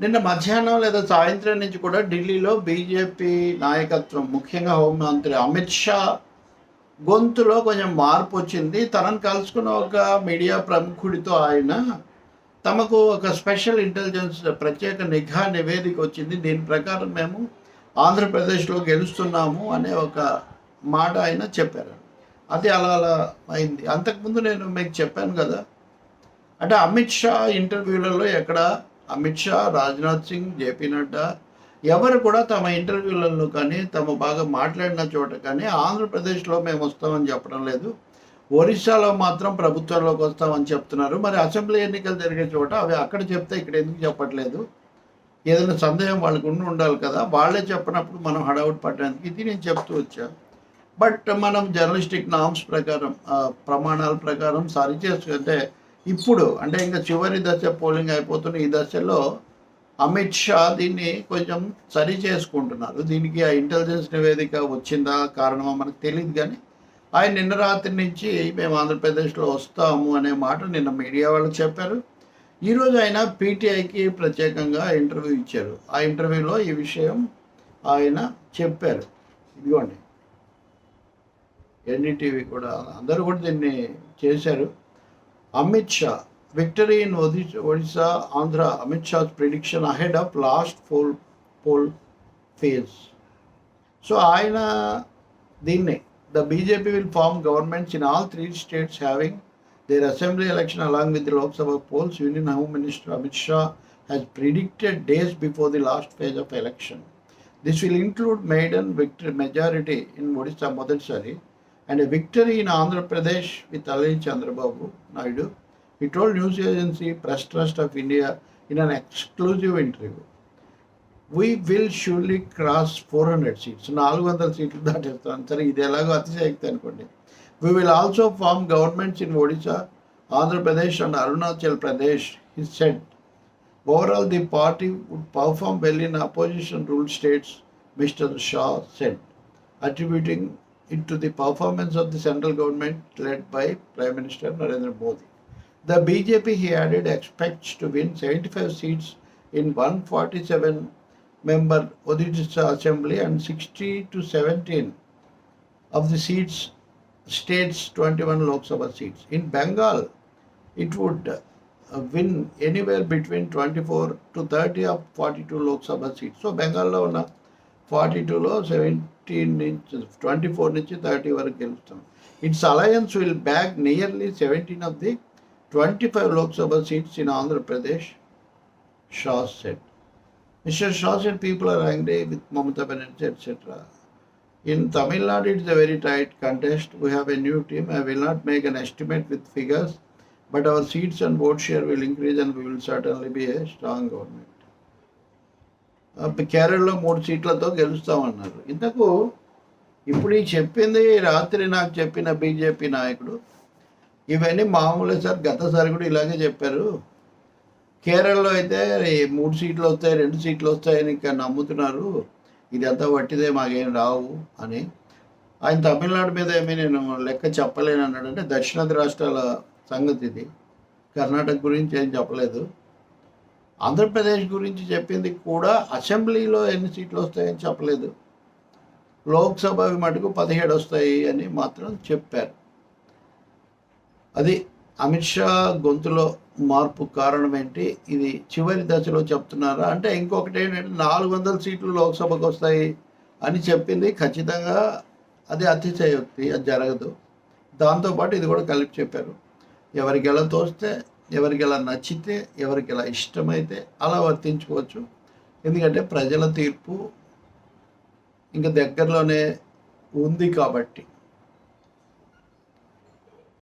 నిన్న మధ్యాహ్నం లేదా సాయంత్రం నుంచి కూడా ఢిల్లీలో బీజేపీ నాయకత్వం ముఖ్యంగా హోంమంత్రి అమిత్ షా గొంతులో కొంచెం మార్పు వచ్చింది. తనను కలుసుకున్న ఒక మీడియా ప్రముఖుడితో ఆయన తమకు ఒక స్పెషల్ ఇంటెలిజెన్స్ ప్రత్యేక నిఘా నివేదిక వచ్చింది. దీని ప్రకారం మేము ఆంధ్రప్రదేశ్లో గెలుస్తున్నాము అనే ఒక మాట ఆయన చెప్పారు. అది అలా అలా అయింది. అంతకుముందు నేను మీకు చెప్పాను కదా అంటే అమిత్ షా ఇంటర్వ్యూలలో ఎక్కడ అమిత్ షా రాజ్నాథ్ సింగ్ జేపీ నడ్డా ఎవరు కూడా తమ ఇంటర్వ్యూలలో కానీ తమ బాగా మాట్లాడిన చోట కానీ ఆంధ్రప్రదేశ్లో మేము వస్తామని చెప్పడం లేదు. ఒరిస్సాలో మాత్రం ప్రభుత్వంలోకి వస్తామని చెప్తున్నారు. మరి అసెంబ్లీ ఎన్నికలు జరిగే చోట అవి అక్కడ చెప్తే ఇక్కడ ఎందుకు చెప్పట్లేదు? ఏదైనా సందేహం వాళ్ళకు ఉండి ఉండాలి కదా. వాళ్ళే చెప్పినప్పుడు మనం హడావుట్ పడడానికి ఇది నేను చెప్తూ వచ్చాను. బట్ మనం జర్నలిస్టిక్ నామ్స్ ప్రకారం ప్రమాణాల ప్రకారం సరి చేసుకుంటే ఇప్పుడు అంటే ఇంకా చివరి దశ పోలింగ్ అయిపోతున్న ఈ దశలో అమిత్ షా దీన్ని కొంచెం సరి చేసుకుంటున్నారు. దీనికి ఆ ఇంటెలిజెన్స్ నివేదిక వచ్చిందా కారణమా మనకు తెలియదు కానీ ఆయన నిన్న రాత్రి నుంచి మేము ఆంధ్రప్రదేశ్లో వస్తాము అనే మాట నిన్న మీడియా వాళ్ళకి చెప్పారు. ఈరోజు ఆయన పీటీఐకి ప్రత్యేకంగా ఇంటర్వ్యూ ఇచ్చారు. ఆ ఇంటర్వ్యూలో ఈ విషయం ఆయన చెప్పారు. ఇదిగోండి. ఎన్డీటీవీ కూడా అందరూ కూడా దీన్ని చేశారు. Amit Shah victory in Odisha Odisha Andhra Amit Shah's prediction ahead of last poll poll phase so ఆయన దీన్ని the BJP will form governments in all three states having their assembly election along with the Lok Sabha polls, Union Home Minister Amit Shah has predicted days before the last phase of election. This will include maiden victory majority in Odisha Modadsari and victory in Andhra Pradesh with ally Chandrababu Naidu ఈ told news agency Press Trust of India in an exclusive interview we will surely cross four hundred seats నాలుగు వందల సీట్లు దాటేస్తాం. సరే ఇది ఎలాగో అతిశయక్త అనుకోండి. We will also form governments in Odisha Andhra Pradesh and Arunachal Pradesh is said overall the party would perform well in opposition rule states mister Shah said attributing into the performance of the central government led by Prime Minister Narendra Modi. The BJP, he added, expects to win 75 seats in 147 member Odisha Assembly and 60 to 17 of the seats, states 21 Lok Sabha seats. In Bengal, it would uh, win anywhere between 24 to 30 of 42 Lok Sabha seats. So, Bengal, uh, 42 low, 17 inches, 24 inches, 30 work Elston. Its alliance will bag nearly 17 of the 25 Lok Sabha seats in Andhra Pradesh, Shah said. Mr. Shah said people are angry with Mamata Banerjee, etc. In Tamil Nadu, it is a very tight contest. We have a new team. I will not make an estimate with figures, but our seats and vote share will increase and we will certainly be a strong government. కేరళలో మూడు సీట్లతో గెలుస్తామన్నారు. ఇంతకు ఇప్పుడు ఈ చెప్పింది రాత్రి నాకు చెప్పిన బీజేపీ నాయకుడు. ఇవన్నీ మామూలే సార్ గతసారి కూడా ఇలాగే చెప్పారు. కేరళలో అయితే మూడు సీట్లు వస్తాయి రెండు సీట్లు వస్తాయని ఇంకా నమ్ముతున్నారు. ఇదంతా వట్టిదే మాకేం రావు అని. ఆయన తమిళనాడు మీద ఏమీ నేను లెక్క చెప్పలేను అన్నాడంటే దక్షిణాది రాష్ట్రాల సంగతి ఇది. కర్ణాటక గురించి ఏం చెప్పలేదు. ఆంధ్రప్రదేశ్ గురించి చెప్పింది కూడా అసెంబ్లీలో ఎన్ని సీట్లు వస్తాయని చెప్పలేదు. లోక్సభ మటుకు పదిహేడు వస్తాయి అని మాత్రం చెప్పారు. అది అమిత్ షా గొంతులో మార్పు కారణం ఏంటి ఇది చివరి దశలో చెప్తున్నారా? అంటే ఇంకొకటి ఏంటంటే నాలుగు వందల సీట్లు లోక్సభకు వస్తాయి అని చెప్పింది ఖచ్చితంగా అది అతిశయోక్తి అది జరగదు. దాంతోపాటు ఇది కూడా కలిపి చెప్పారు. ఎవరికి ఎలా తోస్తే ఎవరికి ఎలా నచ్చితే ఎవరికి ఎలా ఇష్టమైతే అలా వర్తించుకోవచ్చు. ఎందుకంటే ప్రజల తీర్పు ఇంకా దగ్గరలోనే ఉంది కాబట్టి.